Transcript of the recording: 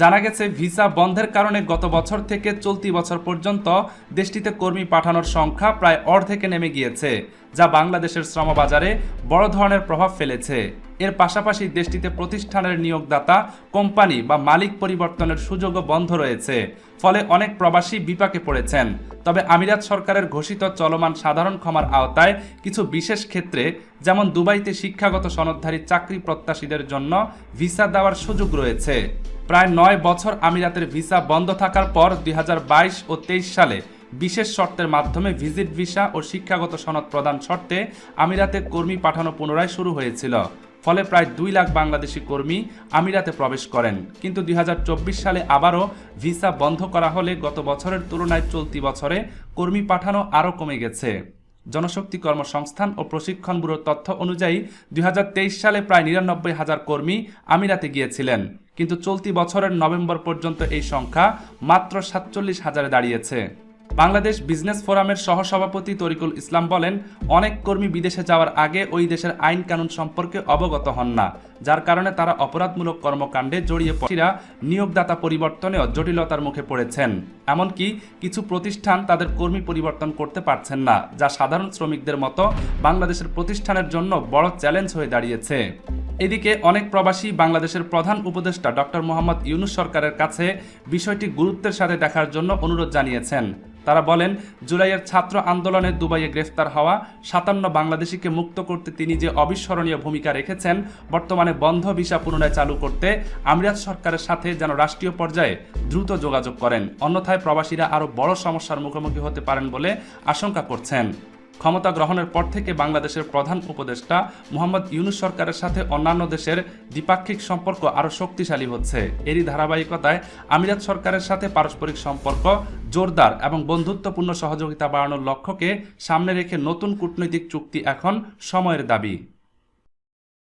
জানা গেছে, ভিসা বন্ধের কারণে গত বছর থেকে চলতি বছর পর্যন্ত দেশটিতে কর্মী পাঠানোর সংখ্যা প্রায় অর্ধেকে নেমে গিয়েছে। যা বাংলাদেশের শ্রমবাজারে বড় ধরনের প্রভাব ফেলেছে। এর পাশাপাশি দেশটিতে প্রতিষ্ঠানের নিয়োগদাতা, কোম্পানি বা মালিক পরিবর্তনের সুযোগও বন্ধ রয়েছে। ফলে অনেক প্রবাসী বিপাকে পড়েছেন। তবে আমিরাত সরকারের ঘোষিত চলমান সাধারণ ক্ষমার আওতায় কিছু বিশেষ ক্ষেত্রে, যেমন দুবাইতে শিক্ষাগত সনদধারী চাকরি প্রত্যাশীদের জন্য ভিসা দেওয়ার সুযোগ রয়েছে। প্রায় নয় বছর আমিরাতের ভিসা বন্ধ থাকার পর দুই হাজার বাইশ ও তেইশ সালে বিশেষ শর্তের মাধ্যমে ভিজিট ভিসা ও শিক্ষাগত সনদ প্রদান শর্তে আমিরাতে কর্মী পাঠানো পুনরায় শুরু হয়েছিল। ফলে প্রায় দুই লাখ বাংলাদেশি কর্মী আমিরাতে প্রবেশ করেন। কিন্তু দুই হাজার চব্বিশ সালে আবারও ভিসা বন্ধ করা হলে গত বছরের তুলনায় চলতি বছরে কর্মী পাঠানো আরও কমে গেছে। জনশক্তি কর্মসংস্থান ও প্রশিক্ষণ ব্যুরোর তথ্য অনুযায়ী দুই হাজার তেইশ সালে প্রায় নিরানব্বই হাজার কর্মী আমিরাতে গিয়েছিলেন। কিন্তু চলতি বছরের নভেম্বর পর্যন্ত এই সংখ্যা মাত্র সাতচল্লিশ হাজারে দাঁড়িয়েছে। বাংলাদেশ বিজনেস ফোরামের সহসভাপতি তরিকুল ইসলাম বলেন, অনেক কর্মী বিদেশে যাওয়ার আগে ওই দেশের আইন কানুন সম্পর্কে অবগত হন না, যার কারণে তারা অপরাধমূলক কর্মকাণ্ডে জড়িয়ে পড়িরা নিয়োগদাতা পরিবর্তনেও জটিলতার মুখে পড়েছেন। এমনকি কিছু প্রতিষ্ঠান তাদের কর্মী পরিবর্তন করতে পারছেন না, যা সাধারণ শ্রমিকদের মতো বাংলাদেশের প্রতিষ্ঠানের জন্য বড় চ্যালেঞ্জ হয়ে দাঁড়িয়েছে। এদিকে অনেক প্রবাসী বাংলাদেশের প্রধান উপদেষ্টা ডক্টর মোহাম্মদ ইউনুস সরকারের কাছে বিষয়টি গুরুত্বের সাথে দেখার জন্য অনুরোধ জানিয়েছেন। তারা বলেন, জুলাইয়ের ছাত্র আন্দোলনে দুবাইয়ে গ্রেফতার হওয়া, সাতান্ন বাংলাদেশিকে মুক্ত করতে তিনি যে অবিস্মরণীয় ভূমিকা রেখেছেন, বর্তমানে বন্ধ ভিসা পুনরায় চালু করতে আমিরাত সরকারের সাথে যেন রাষ্ট্রীয় পর্যায়ে দ্রুত যোগাযোগ করেন। অন্যথায় প্রবাসীরা আরও বড় সমস্যার মুখোমুখি হতে পারেন বলে আশঙ্কা করছেন। ক্ষমতা গ্রহণের পর থেকে বাংলাদেশের প্রধান উপদেষ্টা মোহাম্মদ ইউনুস সরকারের সাথে অন্যান্য দেশের দ্বিপাক্ষিক সম্পর্ক আরও শক্তিশালী হচ্ছে। এরই ধারাবাহিকতায় আমিরাত সরকারের সাথে পারস্পরিক সম্পর্ক জোরদার এবং বন্ধুত্বপূর্ণ সহযোগিতা বাড়ানোর লক্ষ্যকে সামনে রেখে নতুন কূটনৈতিক চুক্তি এখন সময়ের দাবি।